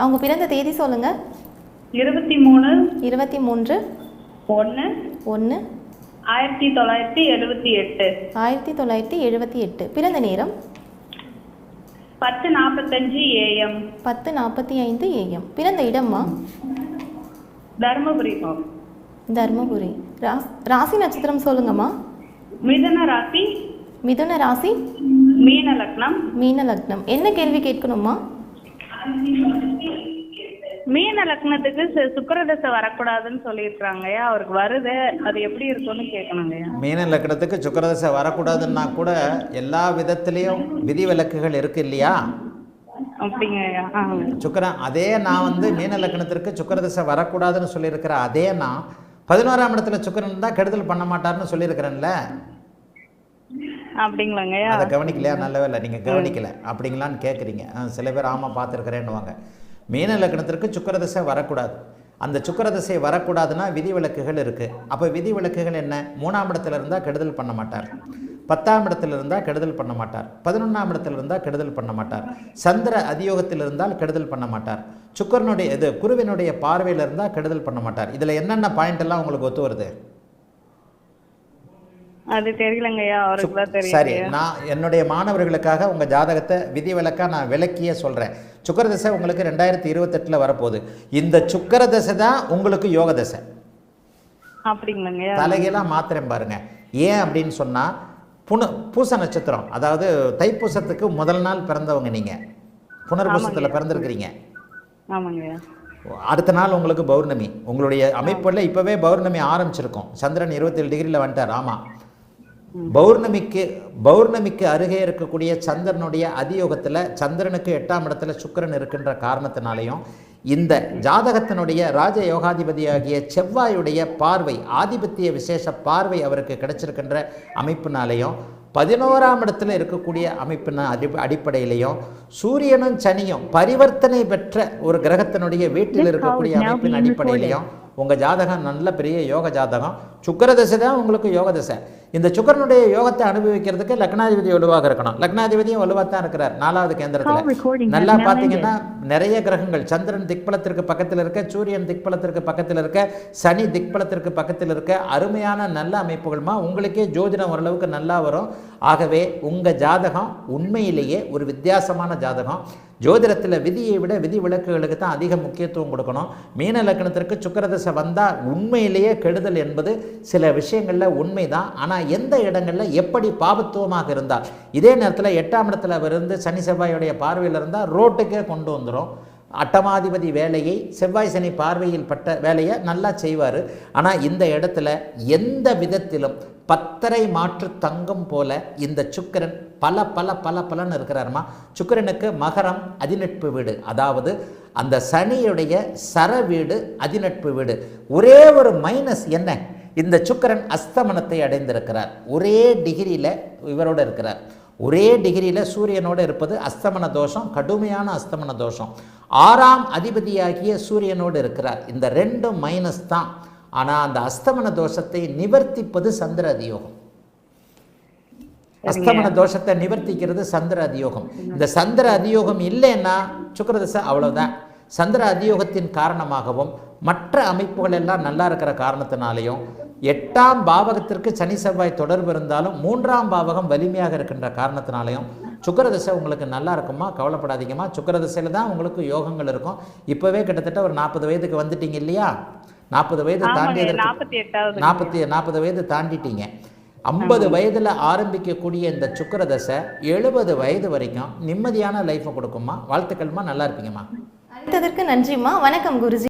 அவங்க பிறந்த தேதி சொல்லுங்கள் இருபத்தி மூணு இருபத்தி மூன்று ஒன்று ஒன்று ஆயிரத்தி தொள்ளாயிரத்தி எழுபத்தி எட்டு ஆயிரத்தி தொள்ளாயிரத்தி எழுபத்தி எட்டு. பிறந்த நேரம்? பத்து நாற்பத்தஞ்சு ஏஎம். பத்து நாற்பத்தி ஐந்து ஏஎம். பிறந்த இடம்மா? தருமபுரி தர்மபுரி. ராசி நட்சத்திரம் சொல்லுங்கம்மா. மிதுன ராசி. மிதுன ராசி? மீன லக்னம். மீன லக்னம். என்ன கேள்வி கேட்கணுமா மீன லக்னத்துக்கு சுக்கிரதசை வரக்கூடாதுன்னு சொல்லியிருக்கிறாங்கய்யா அவருக்கு வருது. அது எப்படி இருக்கும்னு கேட்கணுங்கய்யா மீன லக்னத்துக்கு சுக்கரதசை வரக்கூடாதுன்னா கூட எல்லா விதத்துலேயும் விதிவிலக்குகள் இருக்கு இல்லையா? சுக்கரன் அதே நான் வந்து மீன லக்னத்திற்கு சுக்கரதசை வரக்கூடாதுன்னு சொல்லியிருக்கிற அதே நான் பதினோராம் இடத்துல சுக்கரன் தான் கெடுதல் பண்ண மாட்டார்னு சொல்லியிருக்கிறேன்ல? அப்படிங்களாங்கய்யா அதை கவனிக்கலையா? நல்ல வேலை நீங்கள் கவனிக்கல. அப்படிங்களான்னு கேட்குறீங்க சில பேர் ஆமாம் பார்த்துருக்கிறேன்னுவாங்க. மீன லக்னத்திற்கு சுக்கரதசை வரக்கூடாது. அந்த சுக்கரதசை வரக்கூடாதுன்னா விதிவிலக்குகள் இருக்குது அப்போ விதிவிலக்குகள் என்ன? மூணாம் இடத்துல இருந்தால் கெடுதல் பண்ண மாட்டார். பத்தாம் இடத்துல இருந்தால் கெடுதல் பண்ண மாட்டார். பதினொன்றாம் இடத்துல இருந்தால் கெடுதல் பண்ண மாட்டார். சந்திர அதியோகத்தில் இருந்தால் கெடுதல் பண்ண மாட்டார். சுக்கரனுடைய இது குருவினுடைய பார்வையில் இருந்தால் கெடுதல் பண்ண மாட்டார். இதில் என்னென்ன பாயிண்ட் எல்லாம் உங்களுக்கு ஒத்து வருது? அது தெரியலங்கய்யா அவருக்கு தான் சரி தெரியும் நான் என்னுடைய மாணவர்களுக்காக உங்கள் ஜாதகத்தை விதிவிலக்கா நான் விளக்கியே சொல்கிறேன் சுக்கரதசை உங்களுக்கு ரெண்டாயிரத்தி இருபத்தெட்டில் வரப்போகுது. இந்த சுக்கரதசை தான் உங்களுக்கு யோக தசை. அப்படிங்களாங்கய்யா. தலைகீழாக மாத்திரம் பாருங்க. ஏன் அப்படின்னு சொன்னால் புன பூச நட்சத்திரம் அதாவது தைப்பூசத்துக்கு முதல் நாள் பிறந்தவங்க நீங்கள் புனர்பூசத்தில் பிறந்திருக்கிறீங்க. அடுத்த நாள் உங்களுக்கு பௌர்ணமி. உங்களுடைய அமைப்பில் இப்போவே பௌர்ணமி ஆரம்பிச்சிருக்கும். சந்திரன் இருபத்தேழு டிகிரியில் வந்துட்டார். ஆமாம் பௌர்ணமிக்கு பௌர்ணமிக்கு அருகே இருக்கக்கூடிய சந்திரனுடைய அதியோகத்தில் சந்திரனுக்கு எட்டாம் இடத்துல சுக்கிரன் இருக்கின்ற காரணத்தினாலையும் இந்த ஜாதகத்தினுடைய ராஜ யோகாதிபதியாகிய செவ்வாயுடைய பார்வை ஆதிபத்திய விசேஷ பார்வை அவருக்கு கிடைச்சிருக்கின்ற அமைப்பினாலையும் பதினோராம் இடத்துல இருக்கக்கூடிய அமைப்பின் அடி அடிப்படையிலையும் சூரியனும் சனியும் பரிவர்த்தனை பெற்ற ஒரு கிரகத்தினுடைய வீட்டில் இருக்கக்கூடிய அமைப்பின் அடிப்படையிலையும் உங்கள் ஜாதகம் நல்ல பெரிய யோக ஜாதகம். சுக்கரதசை தான் உங்களுக்கு யோக தசை. இந்த சுக்கரனுடைய யோகத்தை அனுபவிக்கிறதுக்கு லக்னாதிபதி வலுவாக இருக்கணும். லக்னாதிபதியும் வலுவாக தான் இருக்கிறார் நாலாவது கேந்திரத்தில். நல்லா பார்த்தீங்கன்னா நிறைய கிரகங்கள். சந்திரன் திக்பலத்திற்கு பக்கத்தில் இருக்க சூரியன் திக்பலத்திற்கு பக்கத்தில் இருக்க சனி திக்பலத்திற்கு பக்கத்தில் இருக்க அருமையான நல்ல அமைப்புகள்மா. உங்களுக்கே ஜோதிடம் ஓரளவுக்கு நல்லா வரும். ஆகவே உங்கள் ஜாதகம் உண்மையிலேயே ஒரு வித்தியாசமான ஜாதகம். ஜோதிடத்தில் விதியை விட விதி விளக்குகளுக்கு தான் அதிக முக்கியத்துவம் கொடுக்கணும். மீன லக்னத்திற்கு சுக்கரதசை வந்தால் உண்மையிலேயே கெடுதல் என்பது சில விஷயங்களில் உண்மை தான் ஆனால் எந்த இடங்களில் எப்படி பாபத்துவமாக இருந்தால்? இதே நேரத்தில் எட்டாம் இடத்துல அவர் இருந்து சனி செவ்வாயுடைய பார்வையில் இருந்தால் ரோட்டுக்கே கொண்டு வந்துடும் அட்டமாதிபதி வேலையை செவ்வாய் சனி பார்வையில் பட்ட வேலையை நல்லா செய்வார். ஆனால் இந்த இடத்துல எந்த விதத்திலும் பத்தரை மாற்று தங்கம் போல இந்த சுக்கிரன் பல பல பல பலன்னு இருக்கிறாருமா? சுக்கிரனுக்கு மகரம் அதிநட்பு வீடு. அதாவது அந்த சனியுடைய சர வீடு அதிநட்பு வீடு. ஒரே ஒரு மைனஸ் என்ன? இந்த சுக்கிரன் அஸ்தமனத்தை அடைந்திருக்கிறார். ஒரே டிகிரியில் இவரோட இருக்கிறார். ஒரே டிகிரியில் சூரியனோடு இருப்பது அஸ்தமன தோஷம் கடுமையான அஸ்தமன தோஷம். ஆறாம் அதிபதியாகிய சூரியனோடு இருக்கிறார். இந்த ரெண்டும் மைனஸ் தான். ஆனால் அந்த அஸ்தமன தோஷத்தை நிவர்த்திப்பது சந்திர அதியோகம். அஸ்தமன தோஷத்தை நிவர்த்திக்கிறது சந்திர அதியோகம். இந்த சந்திர அதியோகம் இல்லைன்னா சுக்கிரதசை அவ்வளவுதான். சந்திர அதியோகத்தின் காரணமாகவும் மற்ற அமைப்புகள் எல்லாம் நல்லா இருக்கிற காரணத்தினாலையும் எட்டாம் பாவகத்திற்கு சனி செவ்வாய் தொடர்பு இருந்தாலும் மூன்றாம் பாவகம் வலிமையாக இருக்கின்ற காரணத்தினாலையும் சுக்கிரதசை உங்களுக்கு நல்லா இருக்குமா? கவலைப்படாதீங்கம்மா. சுக்கிரதசையில் தான் உங்களுக்கு யோகங்கள் இருக்கும். இப்போவே கிட்டத்தட்ட ஒரு நாற்பது வயதுக்கு வந்துட்டீங்க இல்லையா? நாற்பது வயது தாண்டியதற்கு நாற்பத்தி நாற்பது வயது தாண்டிட்டீங்க. ஐம்பது வயதில் ஆரம்பிக்கக்கூடிய இந்த சுக்கிரதசை எழுபது வயது வரைக்கும் நிம்மதியான லைஃப்பை கொடுக்குமா வாழ்த்துக்கள்மா? நல்லா இருப்பீங்கம்மா. அழைத்ததற்கு நன்றிம்மா. வணக்கம் குருஜி.